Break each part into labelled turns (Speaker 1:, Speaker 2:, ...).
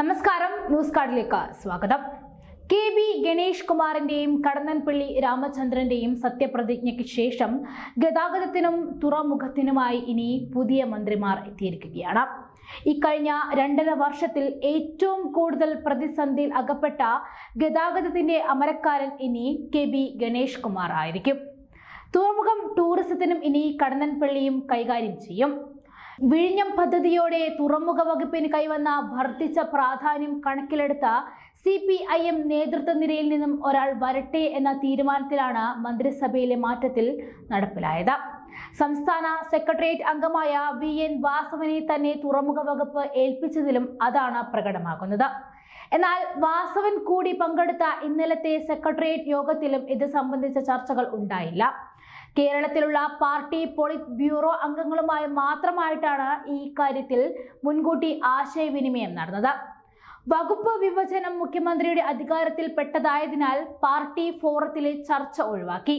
Speaker 1: നമസ്കാരം ന്യൂസ് കാർഡിലേക്ക് സ്വാഗതം. കെ ബി ഗണേഷ് കുമാറിന്റെയും കടന്നൻപള്ളി രാമചന്ദ്രന്റെയും സത്യപ്രതിജ്ഞയ്ക്ക് ശേഷം ഗതാഗതത്തിനും തുറമുഖത്തിനുമായി ഇനി പുതിയ മന്ത്രിമാർ എത്തിയിരിക്കുകയാണ്. ഇക്കഴിഞ്ഞ രണ്ടര വർഷത്തിൽ ഏറ്റവും കൂടുതൽ പ്രതിസന്ധിയിൽ അകപ്പെട്ട ഗതാഗതത്തിന്റെ അമരക്കാരൻ ഇനി കെ ബി ഗണേഷ് കുമാർ ആയിരിക്കും. തുറമുഖം ടൂറിസത്തിനും ഇനി കടന്നൻപള്ളിയും കൈകാര്യം ചെയ്യും. വിഴിഞ്ഞം പദ്ധതിയോടെ തുറമുഖ വകുപ്പിന് കൈവന്ന വർദ്ധിച്ച പ്രാധാന്യം കണക്കിലെടുത്ത സി പി ഐ എം നേതൃത്വ നിരയിൽ നിന്നും ഒരാൾ വരട്ടെ എന്ന തീരുമാനത്തിലാണ് മന്ത്രിസഭയിലെ മാറ്റത്തിൽ നടപ്പിലായത്. സംസ്ഥാന സെക്രട്ടേറിയറ്റ് അംഗമായ വി എൻ വാസവനെ തന്നെ തുറമുഖ വകുപ്പ് ഏൽപ്പിച്ചതിലും അതാണ് പ്രകടമാകുന്നത്. എന്നാൽ വാസവൻ കൂടി പങ്കെടുത്ത ഇന്നലത്തെ സെക്രട്ടേറിയറ്റ് യോഗത്തിലും ഇത് സംബന്ധിച്ച ചർച്ചകൾ ഉണ്ടായില്ല. കേരളത്തിലുള്ള പാർട്ടി പോളിറ്റ് ബ്യൂറോ അംഗങ്ങളുമായി മാത്രമായിട്ടാണ് ഈ കാര്യത്തിൽ മുൻകൂട്ടി ആശയവിനിമയം നടന്നത്. വകുപ്പ് വിഭജനം മുഖ്യമന്ത്രിയുടെ അധികാരത്തിൽ പെട്ടതായതിനാൽ പാർട്ടി ഫോറത്തിലെ ചർച്ച ഒഴിവാക്കി.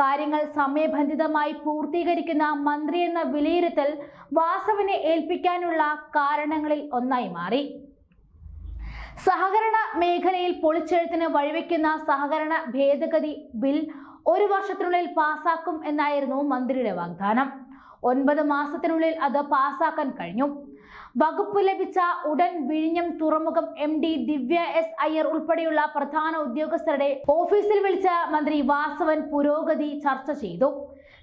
Speaker 1: കാര്യങ്ങൾ സമയബന്ധിതമായി പൂർത്തീകരിക്കുന്ന മന്ത്രി എന്ന വിലയിരുത്തൽ വാസവനെ ഏൽപ്പിക്കാനുള്ള കാരണങ്ങളിൽ ഒന്നായി മാറി. സഹകരണ മേഖലയിൽ പൊളിച്ചെഴുത്തിന് വഴിവെക്കുന്ന സഹകരണ ഭേദഗതി ബിൽ ഒരു വർഷത്തിനുള്ളിൽ പാസാക്കും എന്നായിരുന്നു മന്ത്രിയുടെ വാഗ്ദാനം. ഒൻപത് മാസത്തിനുള്ളിൽ അത് പാസാക്കാൻ കഴിഞ്ഞു. വകുപ്പ് ലഭിച്ച ഉടൻ വിഴിഞ്ഞം തുറമുഖം M D Divya S Iyer ഉൾപ്പെടെയുള്ള പ്രധാന ഉദ്യോഗസ്ഥരുടെ ഓഫീസിൽ വിളിച്ച മന്ത്രി വാസവൻ പുരോഗതി ചർച്ച ചെയ്തു.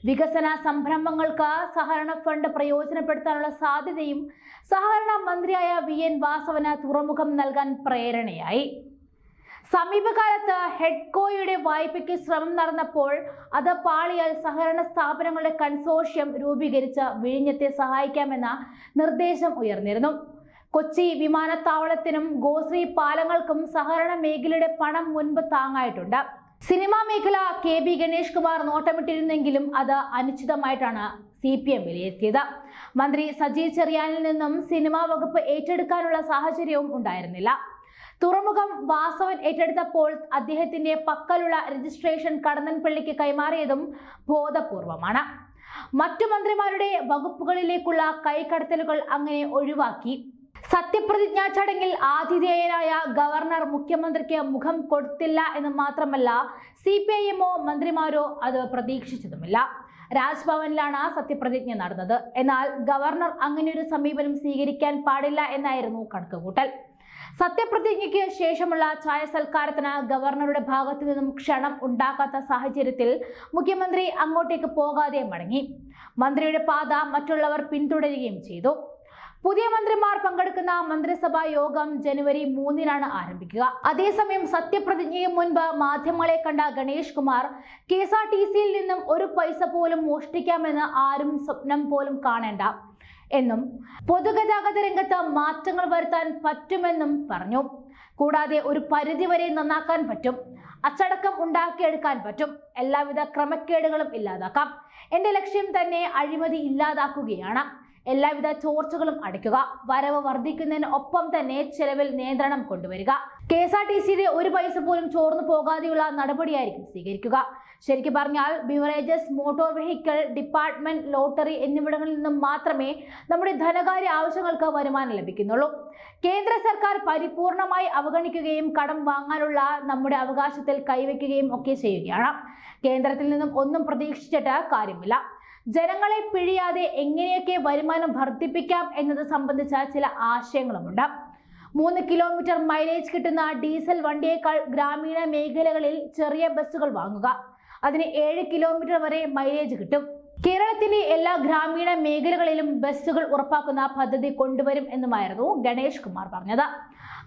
Speaker 1: വികസന സംരംഭങ്ങൾക്ക് സഹകരണ ഫണ്ട് പ്രയോജനപ്പെടുത്താനുള്ള സാധ്യതയും സഹകരണ മന്ത്രിയായ വി എൻ വാസവന് തുറമുഖം നൽകാൻ പ്രേരണയായി. സമീപകാലത്ത് ഹെഡ്കോയുടെ വായ്പയ്ക്ക് ശ്രമം നടന്നപ്പോൾ അത് പാളിയാൽ സഹകരണ സ്ഥാപനങ്ങളുടെ കൺസോർഷ്യം രൂപീകരിച്ച് വിഴിഞ്ഞത്തെ സഹായിക്കാമെന്ന നിർദ്ദേശം ഉയർന്നിരുന്നു. കൊച്ചി വിമാനത്താവളത്തിനും ഗോശ്രീ പാലങ്ങൾക്കും സഹകരണ മേഖലയുടെ പണം മുൻപ് താങ്ങായിട്ടുണ്ട്. സിനിമാ മേഖല കെ ബി ഗണേഷ് കുമാർ നോട്ടമിട്ടിരുന്നെങ്കിലും അത് അനിശ്ചിതമായിട്ടാണ് സി പി എം വിലയിരുത്തിയത്. മന്ത്രി സജി ചെറിയാനിൽ നിന്നും സിനിമാ വകുപ്പ് ഏറ്റെടുക്കാനുള്ള സാഹചര്യവും ഉണ്ടായിരുന്നില്ല. തുറമുഖം വാസവൻ ഏറ്റെടുത്തപ്പോൾ അദ്ദേഹത്തിന്റെ പക്കലുള്ള രജിസ്ട്രേഷൻ കടന്നൻപള്ളിക്ക് കൈമാറിയതും ബോധപൂർവമാണ്. മറ്റു മന്ത്രിമാരുടെ വകുപ്പുകളിലേക്കുള്ള കൈക്കടത്തലുകൾ അങ്ങനെ ഒഴിവാക്കി. സത്യപ്രതിജ്ഞാ ചടങ്ങിൽ ആതിഥേയനായ ഗവർണർ മുഖ്യമന്ത്രിക്ക് മുഖം കൊടുത്തില്ല എന്ന് മാത്രമല്ല സി പി ഐ എമ്മോ മന്ത്രിമാരോ അത് പ്രതീക്ഷിച്ചതുമില്ല. രാജ്ഭവനിലാണ് സത്യപ്രതിജ്ഞ നടന്നത്. എന്നാൽ ഗവർണർ അങ്ങനെയൊരു സമീപനം സ്വീകരിക്കാൻ പാടില്ല എന്നായിരുന്നു കണക്കുകൂട്ടൽ. സത്യപ്രതിജ്ഞയ്ക്ക് ശേഷമുള്ള ചായ സൽക്കാരത്തിന് ഗവർണറുടെ ഭാഗത്തു നിന്നും ക്ഷണം ഉണ്ടാക്കാത്ത സാഹചര്യത്തിൽ മുഖ്യമന്ത്രി അങ്ങോട്ടേക്ക് പോകാതെ മടങ്ങി. മന്ത്രിയുടെ പാത മറ്റുള്ളവർ പിന്തുടരുകയും ചെയ്തു. പുതിയ മന്ത്രിമാർ പങ്കെടുക്കുന്ന മന്ത്രിസഭാ യോഗം ജനുവരി മൂന്നിനാണ് ആരംഭിക്കുക. അതേസമയം സത്യപ്രതിജ്ഞയും മുൻപ് മാധ്യമങ്ങളെ കണ്ട Ganesh Kumar K S R T സിയിൽ നിന്നും ഒരു പൈസ പോലും മോഷ്ടിക്കാമെന്ന് ആരും സ്വപ്നം പോലും കാണേണ്ട എന്നും പൊതുഗതാഗത രംഗത്ത് മാറ്റങ്ങൾ വരുത്താൻ പറ്റുമെന്നും പറഞ്ഞു. കൂടാതെ ഒരു പരിധിവരെ നന്നാക്കാൻ പറ്റും അച്ചടക്കം ഉണ്ടാക്കിയെടുക്കാൻ പറ്റും എല്ലാവിധ ക്രമക്കേടുകളും ഇല്ലാതാക്കാം. എന്റെ ലക്ഷ്യം തന്നെ അഴിമതി ഇല്ലാതാക്കുകയാണ്. എല്ലാവിധ ചോർച്ചകളും അടയ്ക്കുക. വരവ് വർദ്ധിക്കുന്നതിന് ഒപ്പം തന്നെ ചെലവിൽ നിയന്ത്രണം കൊണ്ടുവരിക. കെ എസ് ആർ ടി സിയുടെ ഒരു പൈസ പോലും ചോർന്നു പോകാതെയുള്ള നടപടിയായിരിക്കും സ്വീകരിക്കുക. ശരിക്കും പറഞ്ഞാൽ beverages motor vehicle department lottery എന്നിവിടങ്ങളിൽ നിന്നും മാത്രമേ നമ്മുടെ ധനകാര്യ ആവശ്യങ്ങൾക്ക് വരുമാനം ലഭിക്കുന്നുള്ളൂ. കേന്ദ്ര സർക്കാർ പരിപൂർണമായി അവഗണിക്കുകയും കടം വാങ്ങാനുള്ള നമ്മുടെ അവകാശത്തിൽ കൈവയ്ക്കുകയും ഒക്കെ ചെയ്യുകയാണ്. കേന്ദ്രത്തിൽ നിന്നും ഒന്നും പ്രതീക്ഷിച്ചിട്ട് കാര്യമില്ല. ജനങ്ങളെ പിഴിയാതെ എങ്ങനെയൊക്കെ വരുമാനം വർദ്ധിപ്പിക്കാം എന്നത് സംബന്ധിച്ച ചില ആശയങ്ങളുമുണ്ട്. മൂന്ന് കിലോമീറ്റർ മൈലേജ് കിട്ടുന്ന ഡീസൽ വണ്ടിയേക്കാൾ ഗ്രാമീണ മേഖലകളിൽ ചെറിയ ബസ്സുകൾ വാങ്ങുക. അതിന് ഏഴ് കിലോമീറ്റർ വരെ മൈലേജ് കിട്ടും. കേരളത്തിലെ എല്ലാ ഗ്രാമീണ മേഖലകളിലും ബസ്സുകൾ ഉറപ്പാക്കുന്ന പദ്ധതി കൊണ്ടുവരും എന്നുമായിരുന്നു ഗണേഷ് കുമാർ പറഞ്ഞത്.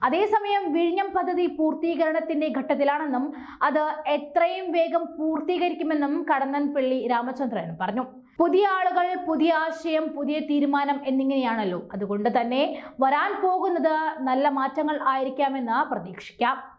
Speaker 1: അതേസമയം വിഴിഞ്ഞം പദ്ധതി പൂർത്തീകരണത്തിന്റെ ഘട്ടത്തിലാണെന്നും അത് എത്രയും വേഗം പൂർത്തീകരിക്കുമെന്നും കടന്നൻപള്ളി രാമചന്ദ്രൻ പറഞ്ഞു. പുതിയ ആളുകൾ പുതിയ ആശയം പുതിയ തീരുമാനം എന്നിങ്ങനെയാണല്ലോ. അതുകൊണ്ട് തന്നെ വരാൻ പോകുന്നത് നല്ല മാറ്റങ്ങൾ ആയിരിക്കാമെന്ന് പ്രതീക്ഷിക്കാം.